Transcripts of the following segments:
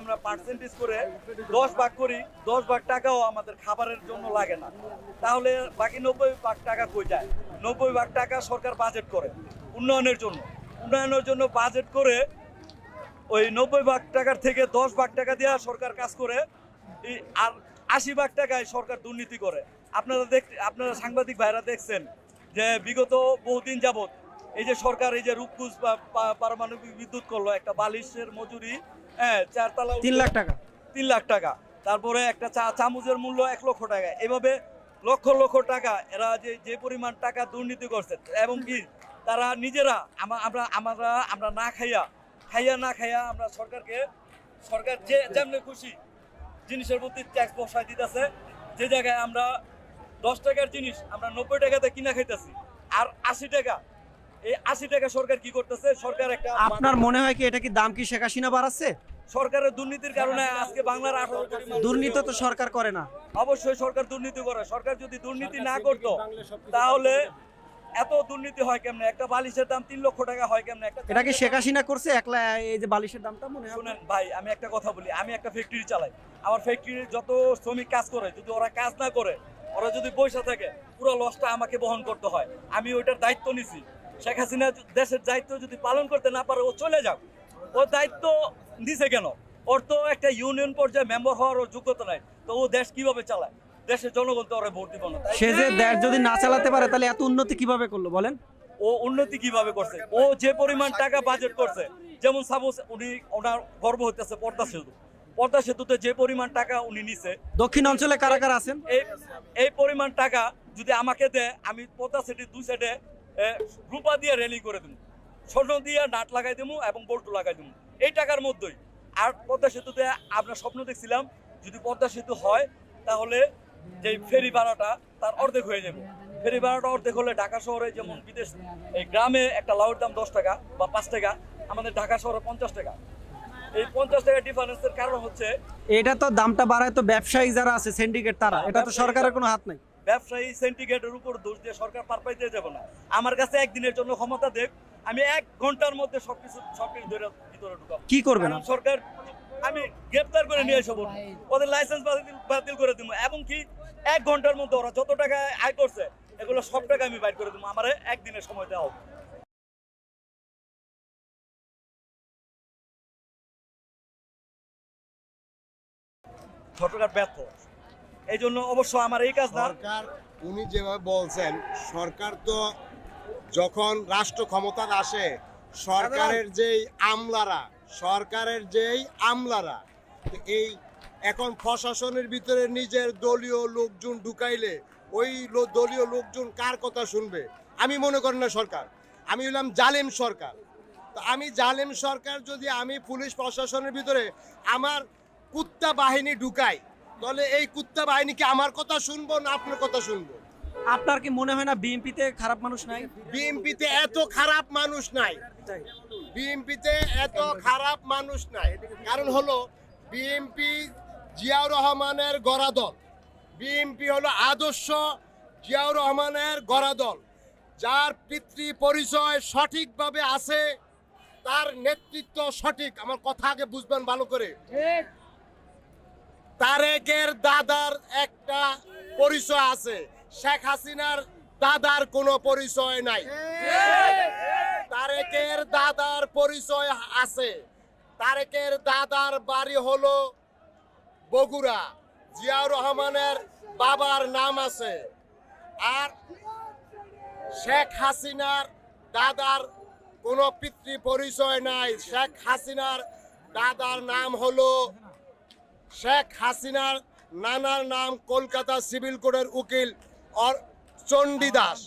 আমরা পার্সেন্টেজ করে দশ ভাগ করি, দশ ভাগ টাকাও আমাদের খাবারের জন্য লাগে না। তাহলে বাকি নব্বই ভাগ টাকা কই যায়? নব্বই ভাগ টাকা সরকার বাজেট করে উন্নয়নের জন্য। উন্নয়নের জন্য বাজেট করে ওই নব্বই ভাগ টাকার থেকে দশ ভাগ টাকা দেওয়া সরকার কাজ করে আর আশি ভাগ টাকায় সরকার দুর্নীতি করে। আপনারা দেখ, আপনারা সাংবাদিক ভাইরা দেখছেন যে বিগত বহুদিন যাবত এই যে সরকার এই যে রূপকুজ বা পারমাণবিক বিদ্যুৎ করল, একটা বালিশের মজুরি হ্যাঁ চারতলা তিন লাখ টাকা। তিন লাখ টাকা। তারপরে একটা চা চামচের মূল্য এক লক্ষ টাকা। এভাবে লক্ষ লক্ষ টাকা এরা যে যে পরিমাণ টাকা দুর্নীতি করছে এবং কি তারা নিজেরা আমরা আমরা আমরা না খাইয়া খাইয়া না খাইয়া আমরা সরকারকে সরকার যে যেমনি খুশি জিনিসের প্রতি ট্যাক্স বসায় দিতেছে যে জায়গায় আমরা দশ টাকার জিনিস আমরা নব্বই টাকাতে কিনা খাইতেছি আর আশি টাকা এই আশি টাকা সরকার কি করতেছে? সরকার একটা আপনার মনে হয় কি এটা কি দাম কি শেখ হাসিনা বাড়াচ্ছে? সরকারের দুর্নীতির কারণে আজকে বাংলার আঠারো দুর্নীতি তো সরকার করে না। অবশ্যই সরকার দুর্নীতি করে। সরকার যদি দুর্নীতি না করত তাহলে এত দুর্নীতি হয় কেমনে? একটা বালিশের দাম তিন লক্ষ টাকা হয় কেমনে? এটা কি শেখ হাসিনা করছে? একলা এই যে বালিশের দামটা মনে হয় শুনেন ভাই আমি একটা কথা বলি। আমি একটা ফ্যাক্টরি চালাই। আমার ফ্যাক্টরির যত শ্রমিক কাজ করে যদি ওরা কাজ না করে ওরা যদি বসে থাকে পুরো লসটা আমাকে বহন করতে হয়। আমি ওইটার দায়িত্ব নিছি। শেখ হাসিনা দেশের দায়িত্ব যদি পালন করতে না পারে ও চলে যাক। ওর দায়িত্ব দিছে কেন? ওর তো একটা ইউনিয়ন পর্যায়ে মেম্বার হওয়ার ওর যোগ্যতা নাই। তো ও দেশ কীভাবে চালায়? দেশের জনগণ তো ওরা ভোট দিব না সে যে দেশ যদি না চালাতে পারে তাহলে এত উন্নতি কীভাবে করল বলেন? ও উন্নতি কীভাবে করছে? ও যে পরিমাণ টাকা বাজেট করছে যেমন সাপোজ উনি ওনার গর্ব হইতেছে পদ্মা সেতু। পদ্মা সেতুতে যে পরিমাণ টাকা উনি নিছে দক্ষিণ অঞ্চলে কারা কারা আছেন? এই পরিমাণ টাকা যদি আমাকে দেয় আমি পদ্মা সেতুর দুই সাইডে রূপা দিয়ে রেলি করে দেবো স্বর্ণ দিয়ে নাট লাগাই দেবো এবং বল্টু লাগাই দেবো এই টাকার মধ্যেই। আর পদ্মা সেতুতে আমরা স্বপ্ন দেখছিলাম যদি পদ্মা সেতু হয় তাহলে যে ফেরি ভাড়াটা তার অর্ধেক হয়ে যাবে। ফেরি ভাড়াটা অর্ধেক হলে ঢাকা শহরে যেমন বিদেশ এই গ্রামে একটা লাউর দাম দশ টাকা বা পাঁচ টাকা আমাদের ঢাকা শহরে পঞ্চাশ টাকা। এই পঞ্চাশ টাকা ডিফারেন্সের কারণ হচ্ছে এটা তো দামটা বাড়ায় তো ব্যবসায়ী যারা আছে সিন্ডিকেট তারা। এটা তো সরকারের কোনো হাত নাই। ব্যবসায়ী সেন্টিগ্রেটের উপর দোষ দিয়ে সরকার পার পাইতে যাবে না। আমার কাছে একদিনের জন্য ক্ষমতা দেখ আমি এক ঘণ্টার মধ্যে সবকিছু সবকিছু ধরে ভিতরে ঢুকাবো। কি করবেন কারণ সরকার আমি গ্রেপ্তার করে নিয়ে বলব ওদের লাইসেন্স বাতিল বাতিল করে দিব। এবং কি এক ঘণ্টার মধ্যে ওরা যত টাকা আয় করছে এগুলো সব টাকা আমি বাইর করে দেবো। আমার একদিনের সময় দেওয়া হোক। সরকার ব্যর্থ। এই জন্য অবশ্য আমার এই কাজ না সরকার উনি যেভাবে বলছেন সরকার তো যখন রাষ্ট্র ক্ষমতার আসে সরকারের যেই আমলারা সরকারের যেই আমলারা এই এখন প্রশাসনের ভিতরে নিজের দলীয় লোকজন ঢুকাইলে ওই দলীয় লোকজন কার কথা শুনবে? আমি মনে করি না সরকার। আমি হলাম জালেম সরকার। তো আমি জালেম সরকার যদি আমি পুলিশ প্রশাসনের ভিতরে আমার কুত্তা বাহিনী ঢুকাই তাহলে এই কুত্তা বাহিনী কি আমার কথা শুনব না আপনার কথা শুনব? আপনার কি মনে হয় না বিএনপিতে খারাপ মানুষ নাই? বিএনপিতে এত খারাপ মানুষ নাই। বিএনপিতে এত খারাপ মানুষ নাই। কারণ হলো বিএনপি জিয়াউর রহমানের গড়া দল বিএনপি হলো আদর্শ জিয়াউর রহমানের গড়া দল যার পিতৃ পরিচয় সঠিকভাবে আছে তার নেতৃত্ব সঠিক। আমার কথা আগে বুঝবেন ভালো করে। তারেকের দাদার একটা পরিচয় আছে। শেখ হাসিনার দাদার কোনো পরিচয় নাই। তারেকের দাদার পরিচয় আছে। তারেকের দাদার বাড়ি হলো বগুড়া। জিয়াউর রহমানের বাবার নাম আছে। আর শেখ হাসিনার দাদার কোনো পিতৃ পরিচয় নাই। শেখ হাসিনার দাদার নাম হলো শেখ হাসিনার নানার নাম কলকাতা সিভিল কোর্টের উকিল অর চণ্ডী দাস।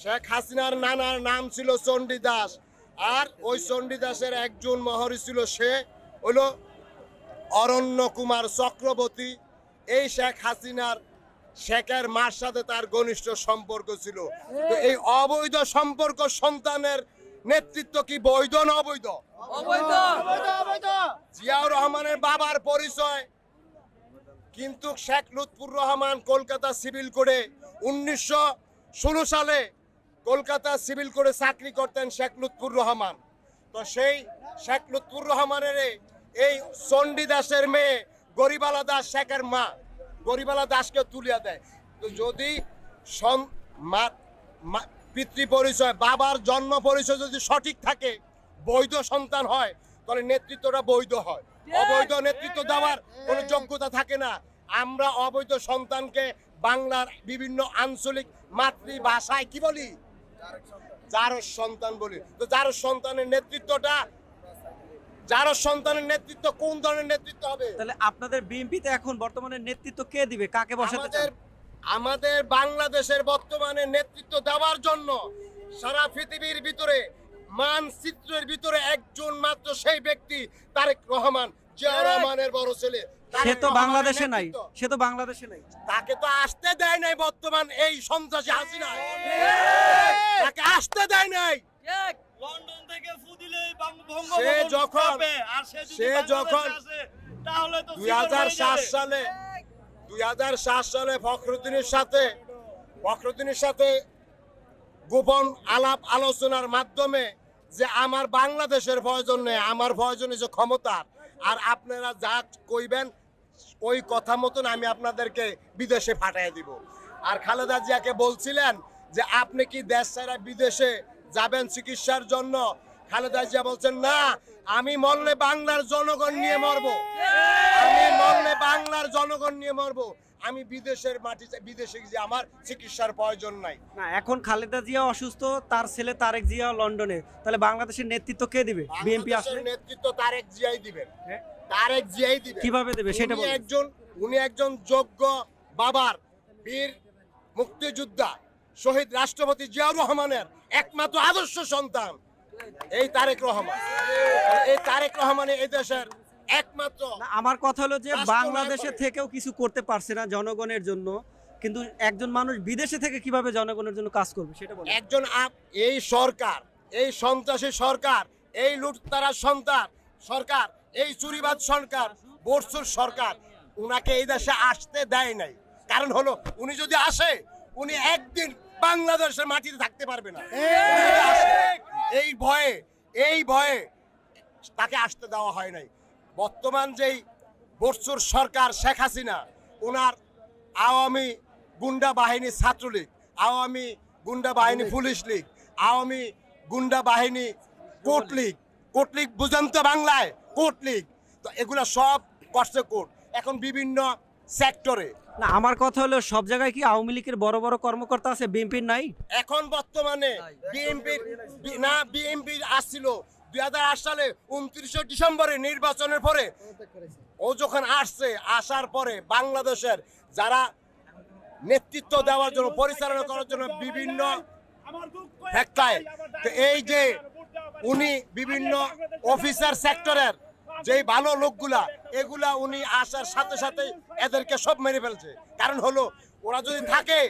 শেখ হাসিনার নানার নাম ছিল চণ্ডী দাস আর ওই চণ্ডী দাসের একজন মহরী ছিল সে হলো অরণ্য কুমার চক্রবর্তী। এই শেখ হাসিনার শেখের মার সাথে তার ঘনিষ্ঠ সম্পর্ক ছিল। তো এই অবৈধ সম্পর্ক সন্তানের নেতৃত্ব কি বৈধ না অবৈধ? রহমানের বাবার পরিচয়। কিন্তু শেখ লুৎফুর রহমান কলকাতা সিভিল কোর্টে উনিশশো সালে কলকাতা সিভিল কোর্টে চাকরি করতেন শেখ লুৎফুর রহমান। তো সেই শেখ লুৎফুর রহমানের এই চণ্ডী দাসের মেয়ে গরিবালা দাস শেখের মা, গরিবালা দাসকে তুলিয়া দেয়। তো যদি পিতৃ পরিচয়, বাবার জন্ম পরিচয় যদি সঠিক থাকে, বৈধ সন্তান হয়, তাহলে নেতৃত্বটা বৈধ হয়। অবৈধ নেতৃত্ব দেওয়ার কোনো যোগ্যতা থাকে না। আমরা অবৈধ সন্তানকে বাংলার বিভিন্ন আঞ্চলিক মাতৃভাষায় কি বলি? যার সন্তান বলি। তো যার সন্তানের নেতৃত্বটা যার সন্তানের নেতৃত্ব কোন ধরনের নেতৃত্ব হবে? তাহলে আপনাদের বিএনপিতে এখন বর্তমানে নেতৃত্ব কে দিবে? কাকে বসাতে আমাদের আমাদের বাংলাদেশের বর্তমানে নেতৃত্ব দেওয়ার জন্য সারা পৃথিবীর ভিতরে মানচিত্রের ভিতরে একজন মাত্র সেই ব্যক্তি তারেক রহমান। রহমানের বড় ছেলে। সে তো বাংলাদেশে নাই। সে তো বাংলাদেশে নাই। তাকে তো আসতে দেয় নাই বর্তমান এই সন্ত্রাসী হাসিনা। তাকে আসতে দেয় নাই। লন্ডন থেকে ফুদিলে সে যখন- সে যখন তাহলে তো সালে ফখরুদ্দিনের সাথে ফখরুদ্দিনের সাথে গোপন আলাপ আলোচনার মাধ্যমে যে আমার বাংলাদেশের প্রয়োজন নেই, আমার প্রয়োজন হচ্ছে ক্ষমতার আর আপনারা যা কইবেন, ওই কথা মতন আমি আপনাদেরকে বিদেশে ফাটাই দিব। আর খালেদা জিয়াকে বলছিলেন যে, আপনি কি দেশ ছাড়া বিদেশে যাবেন চিকিৎসার জন্য? খালেদা জিয়া বলছেন, না, আমি মরলে বাংলার জনগণ নিয়ে মরবো। আমি মরলে বাংলার জনগণ নিয়ে মরবো। আমি বিদেশের মাটি বিদেশে যে আমার চিকিৎসার প্রয়োজন নাই। না এখন খালেদা জিয়া অসুস্থ তার ছেলে তারেক জিয়া লন্ডনে। তাহলে বাংলাদেশের নেতৃত্ব কে দিবে? বিএনপি আসলে? নেতৃত্ব তারেক জিয়াই দিবেন। হ্যাঁ? তারেক জিয়াই দিবেন। কীভাবে দেবে সেটা একজন উনি একজন যোগ্য বাবার বীর মুক্তিযোদ্ধা শহীদ রাষ্ট্রপতি জিয়াউর রহমানের একমাত্র আদর্শ সন্তান। এই তারেক রহমান। এই তারেক রহমানের এই দেশের একমাত্র আমার কথা হলো যে বাংলাদেশে থেকেও কিছু করতে পারছে না জনগণের জন্য কিন্তু একজন মানুষ বিদেশে থেকে কীভাবে জনগণের জন্য কাজ করবে সেটা একজন আপ এই সরকার এই সন্ত্রাসী সরকার এই লুটতারা সন্তান সরকার এই চুরিবাদ সরকার বর্ষুর সরকার উনাকে এই দেশে আসতে দেয় নাই। কারণ হলো উনি যদি আসে উনি একদিন বাংলাদেশের মাটিতে থাকতে পারবে না। এই ভয়ে এই ভয়ে তাকে আসতে দেওয়া হয় নাই। বর্তমান যেই বর্ষুর সরকার শেখ হাসিনা ওনার আওয়ামী গুন্ডা বাহিনী ছাত্রলীগ আওয়ামী গুন্ডা বাহিনী পুলিশ লীগ আওয়ামী গুন্ডা বাহিনী কোর্ট লীগ কোর্ট লীগ বুঝেন তো বাংলায় কোর্ট লীগ। তো এগুলো সব করছে কোর্ট। এখন বিভিন্ন সেক্টরে। না আমার কথা হলো সব জায়গায় কি আওয়ামী লীগের বড় বড় কর্মকর্তা আছে? বিএনপির নাই? এখন বর্তমানে বিএনপির না বিএনপি আসছিল দুই হাজার আট সালে উনত্রিশে ডিসেম্বরে নির্বাচনের পরে ও যখন আসছে, আসার পরে বাংলাদেশের যারা নেতৃত্ব দেওয়ার জন্য, পরিচালনা করার জন্য বিভিন্ন ফ্যাক্টায় এই যে উনি বিভিন্ন অফিসার সেক্টরের যে ভালো লোকগুলা, এগুলা উনি আসার সাথে সাথে এদেরকে সব মেরে ফেলছে। কারণ হলো, ওরা যদি থাকে,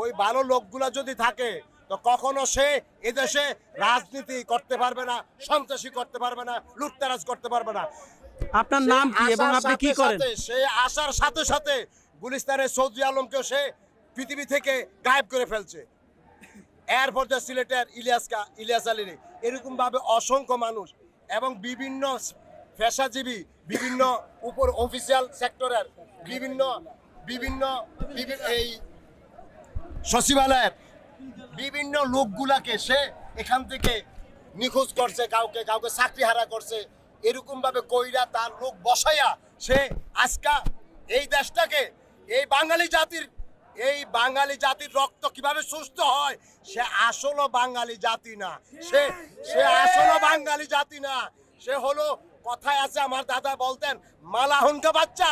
ওই ভালো লোকগুলা যদি থাকে তো কখনো সে এদেশে রাজনীতি করতে পারবে না সন্ত্রাসী করতে পারবে না লুটতারাজ করতে পারবে না। আপনার নাম কি এবং আপনি কি করেন? সে আসার সাথে সাথে গুলিস্তানের সৌদি আলমকেও সে পৃথিবী থেকে গায়েব করে ফেলছে। এরপর যে সিলেটের ইলিয়াসকা ইলিয়াস আলীর। এরকম ভাবে অসংখ্য মানুষ এবং বিভিন্ন পেশাজীবী বিভিন্ন উপর অফিসিয়াল সেক্টরের বিভিন্ন বিভিন্ন এই সচিবালয়ের বিভিন্ন লোকগুলাকে সে এখান থেকে নিখোঁজ করছে, কাউকে কাউকে চাকরি হারা করছে এরকম ভাবে কইরা তার লোক বসাইয়া সে আজকা এই দেশটাকে, এই বাঙালি জাতির, এই বাঙালি জাতির রক্ত কীভাবে সুস্থ হয়, সে আসলে বাঙালি জাতি না। সে সে আসলে বাঙালি জাতি না। সে হলো, কথায় আছে আমার দাদা বলতেন, মালাহনকা বাচ্চা।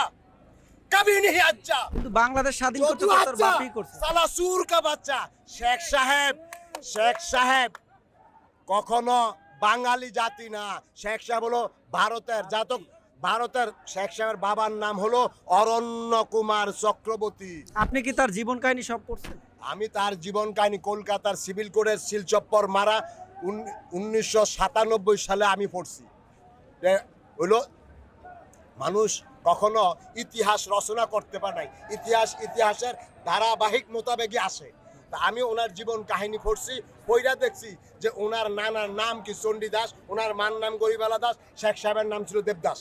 কবি নিহি আচ্ছা কিন্তু বাংলাদেশ স্বাধীন করতে তো তার বাপই করছে। সালা সুর কা বাচ্চা। শেখ সাহেব শেখ সাহেব কখনো বাঙালি জাতি না। শেখ সাহেব হলো ভারতের জাতক। ভারতের শেখ সাহেবের বাবার নাম হলো অরণ্য কুমার চক্রবর্তী। আপনি কি তার জীবন কাহিনী সব পড়ছেন? আমি তার জীবন কাহিনী কলকাতার সিভিল কোডের শিলচপ্পর মারা উনিশশো সাতানব্বই সালে আমি পড়ছি। হলো মানুষ কখনো ইতিহাস রচনা করতে পারে নাই। ইতিহাস ইতিহাসের ধারাবাহিক মোতাবেকই আসে তা আমি ওনার জীবন কাহিনী পড়ছি পইরা দেখছি যে ওনার নানার নাম কি চণ্ডী দাস ওনার মার নাম গরিবালা দাস, শেখ সাহেবের নাম ছিল দেবদাস।